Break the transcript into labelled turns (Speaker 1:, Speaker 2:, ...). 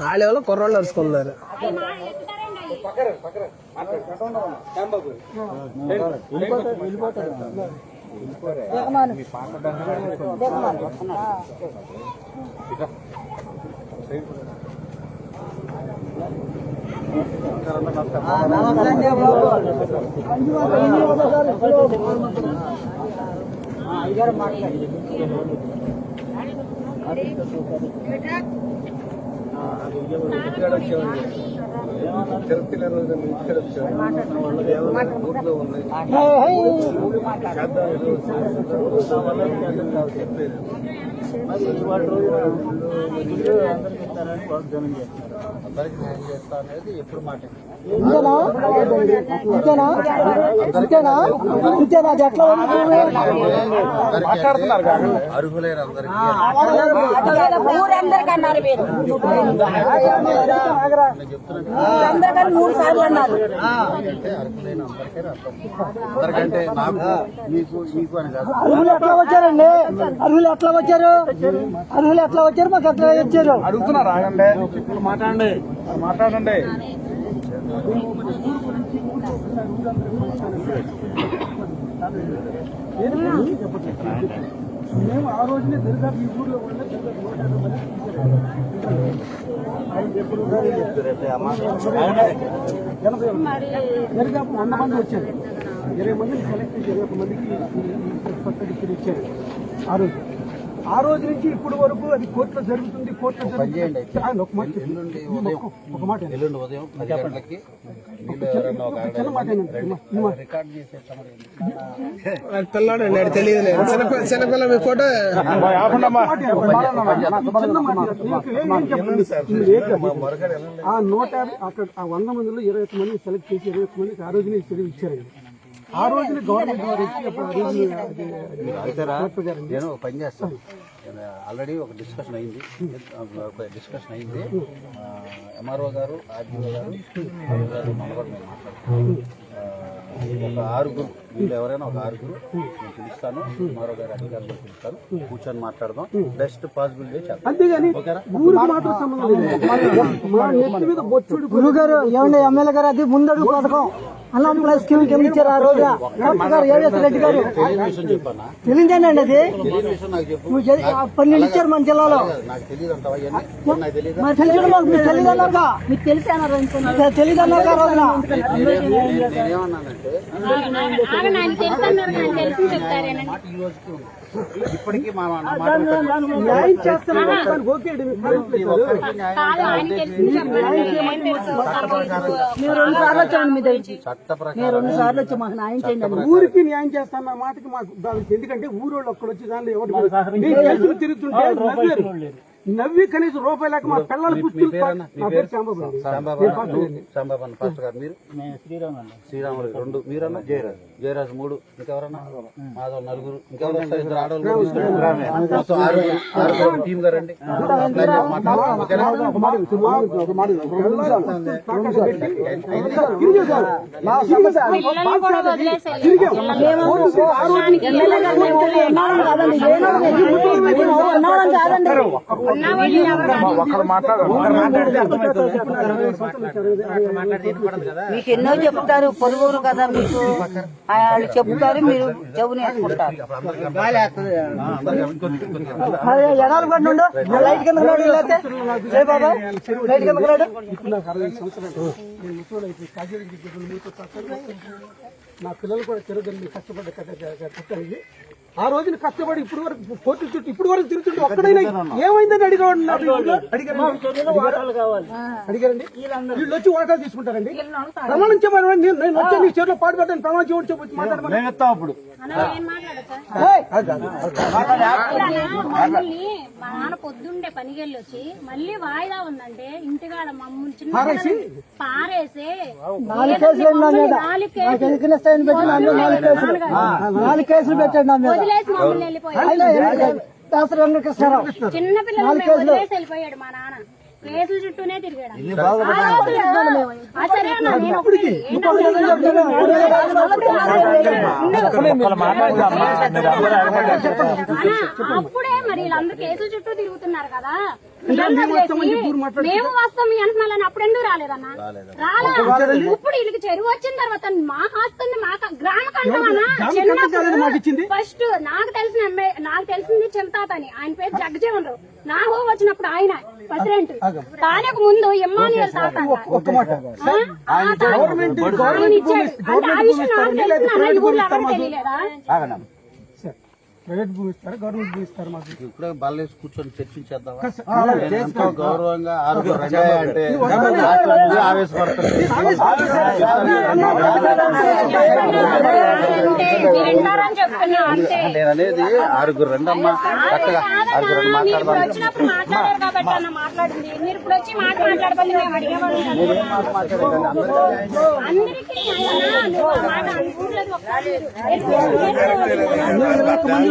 Speaker 1: వాళ్ళెవరో కుర్రోళ్ళు అరుచుకున్నారు
Speaker 2: తిరుపతిలో రోజు बेटा వచ్చాను ఊర్లో ఉన్నాయి చెప్పలేదు అందరికి న్యాయం చేస్తా అనేది ఎప్పుడు మాట అర్హులైన అందరికీ
Speaker 3: ఊరందరికీ
Speaker 2: చెప్తున్నాను
Speaker 3: ఊరందరికీ మూడు సార్లు అన్నారు.
Speaker 2: అందరికంటే నాకు అని కాదు.
Speaker 1: అర్హులు ఎట్లా వచ్చారండి? అర్హులు ఎట్లా వచ్చారు? అర్హులు ఎట్లా వచ్చారు? మాకు ఎట్లా వచ్చారు
Speaker 4: అడుగుతున్నారు ఆగండి. మాట్లాడండి. మాట్లాడండి.
Speaker 1: మేము ఆ రోజునే దరిదాపు ఈ ఊర్లో కూడా దరిదాపు వంద మంది వచ్చారు ఇరవై మందిని సెలెక్ట్ చేసి ఇరవై మందికి సర్టిఫికేట్ ఇచ్చారు ఆ రోజు ఆ రోజు నుంచి ఇప్పుడు వరకు అది కోర్టులో జరుగుతుంది కోర్టులో. జరుగుతుంది. ఒక మాట
Speaker 2: ఎల్లుండి ఉదయం పది గంటలకి
Speaker 1: చిన్న మాట తెలియదు చిన్నపిల్ల మీ ఫోటో? ఆ నూట యాభై అక్కడ ఆ వంద మందిలో ఇరవై ఒక్క మంది సెలెక్ట్ చేసి ఇరవై ఒక్క మందికి ఆ రోజునే చదివి ఇచ్చారండి ఆ రోజున గవర్నమెంట్ వారు?
Speaker 2: నేను ఒక పని చేస్తాను ఆల్రెడీ ఒక డిస్కషన్ అయింది. ఒక డిస్కషన్ అయింది. ఎంఆర్ఓ గారు ఆర్డీఓ గారు గారు మన కూడా మేము మాట్లాడుతున్నాం ఒక ఆరుగురు వీళ్ళు ఎవరైనా ఒక ఆరుగురు నేను పిలుస్తాను. ఎంఆర్ఓ గారు అధికారులు పిలుస్తాను కూర్చొని మాట్లాడదాం. బెస్ట్ పాసిబుల్ డే చేద్దాం
Speaker 1: అంతేగాని
Speaker 2: ఓకేనా?
Speaker 1: ఊరికి మాత్రం సంబంధం లేదు. మా నెత్తి మీద బొచ్చుడు గురువు గారు ఏమండి ఎమ్మెల్యే గారు అది ముందడుగు పథకం. అలా ప్లస్ స్కీమ్ కింద ఇచ్చారు ఆ రోజు. కలెక్టర్ గారు ఏవిఎస్ రెడ్డి గారు. తెలియదేనండి అది. పన్నెండు ఇచ్చారు మన జిల్లాలో. మరి తెలియదు మాకు తెలియదు అన్నారుగా.
Speaker 3: మీకు తెలిసి అన్నారు
Speaker 1: తెలియదు అన్నారు ఆ రోజున.
Speaker 2: ఇప్పటికీ మా.
Speaker 1: న్యాయం ఓకే
Speaker 2: న్యాయం
Speaker 3: మీరు రెండు సార్లు వచ్చాను మీ
Speaker 2: ప్రకారం
Speaker 3: రెండు సార్లు వచ్చి మాకు న్యాయం చేయండి.
Speaker 1: ఊరికి న్యాయం చేస్తాన్న మాటకి మాకు ఎందుకంటే ఊరోళ్ళు ఒక్కడు వచ్చి దానిలో ఎవరు తిరుగుతుంటే నవ్వి కనీసం రూపాయి లేక మా పిల్లలు పుస్తలు నా పేరు శాంబాబు
Speaker 2: ఫస్ట్ గారు మీరు శ్రీరాములు రెండు మీరన్నా జయరాజు జయరాజు మూడు ఇంకెవరన్నా మాధవ్ నలుగురు ఇంకెవరు వస్తారు? ఇద్దరు ఆడవాళ్ళు కూడా తీసుకురండి. మొత్తం ఆరుగురు ఆరుగురు టీమ్గా రండి మాట్లాడదాం. ఓకేనా?
Speaker 1: ఒక మాట విను, ఒక మాట విను. పిల్లలు పుస్తలు తాకట్టు పెట్టి తిరిగే సార్. నా సమస్య అది
Speaker 3: పిల్లల్ని కూడా వదిలేసేయాలి
Speaker 1: తిరిగాం. పోలీసులు ఆ రోజు
Speaker 3: ఎమ్మెల్యే గారు మేము ఉన్నాం కాదండి మీకు ఎన్నో చెప్తారు పొరుగురు కదా మీకు వాళ్ళు చెప్తారు మీరు చెవుని వేసుకుంటారు
Speaker 1: ఎడాలు పడి నుండు లైట్ కింద బాబా లైట్ కింద నా పిల్లలు కూడా తిరగని కష్టపడ్డ కట్టాలి ఆ రోజున కష్టపడి ఇప్పుడు వరకు కోర్టు చుట్టూ ఇప్పుడు వరకు తిరుగుతుంటే ఒక్కడైనా ఏమైందని అడిగాడు అడిగారండి? వీళ్ళు వచ్చి ఓటాలు తీసుకుంటారండి. ప్రమాణం చెప్పారు నేను నేను వచ్చి నీ చేతిలో పాటు పెట్టాను ప్రమాణం చెప్పొచ్చు మాట్లాడమని.
Speaker 3: మా నాన్న పొద్దుండే పనికెళ్ళి వచ్చి మళ్ళీ వాయిదా ఉందంటే ఇంటికాడ మమ్మల్ని చిన్న పారేసి?
Speaker 1: నాలుగు కేసులు పెట్టాడు
Speaker 3: వదిలేసి మమ్మల్ని వెళ్ళిపోయాడు
Speaker 1: అయితే దాసరి వెంకటేశ్వరరావు.
Speaker 3: చిన్న పిల్లలు వదిలేసి వెళ్ళిపోయాడు మా నాన్న. కేసుల చుట్టూనే తిరిగాడు. అప్పుడే మరి
Speaker 5: వీళ్ళందరూ కేసుల చుట్టూ తిరుగుతున్నారు కదా.
Speaker 1: మేము
Speaker 5: వస్తాం మీ అంటున్నాలని అప్పుడు ఎందుకు రాలేదన్నా? రాలా? ఇప్పుడు వీళ్ళకి చెరువు వచ్చిన తర్వాత మా ఆస్తుంది మా గ్రామ కంటమన్నా. ఫస్ట్ నాకు తెలిసిన నాకు తెలిసింది చింతాత అని ఆయన పేరు జగజీవన్ రావు నా హో వచ్చినప్పుడు ఆయన ప్రెసిడెంట్ దానికి ముందు ఇమ్మానుయల్ తాత. ఆ? ఆయన ఇచ్చాడు. అంటే విషయం నాకు తెలిసిన తెలియలేదా?
Speaker 1: ప్రైవేట్ భూమి ఇస్తారా గవర్నమెంట్ భూమి ఇస్తారు మాకు
Speaker 2: ఇప్పుడే బల్లేసి కూర్చొని ఎంతో గౌరవంగా ఆరుగురు రండి అంటే నేను అనేది ఆరుగురు రండమ్మా చక్కగా ఆరుగురు రండి మాట్లాడదాం.
Speaker 5: అందరికీ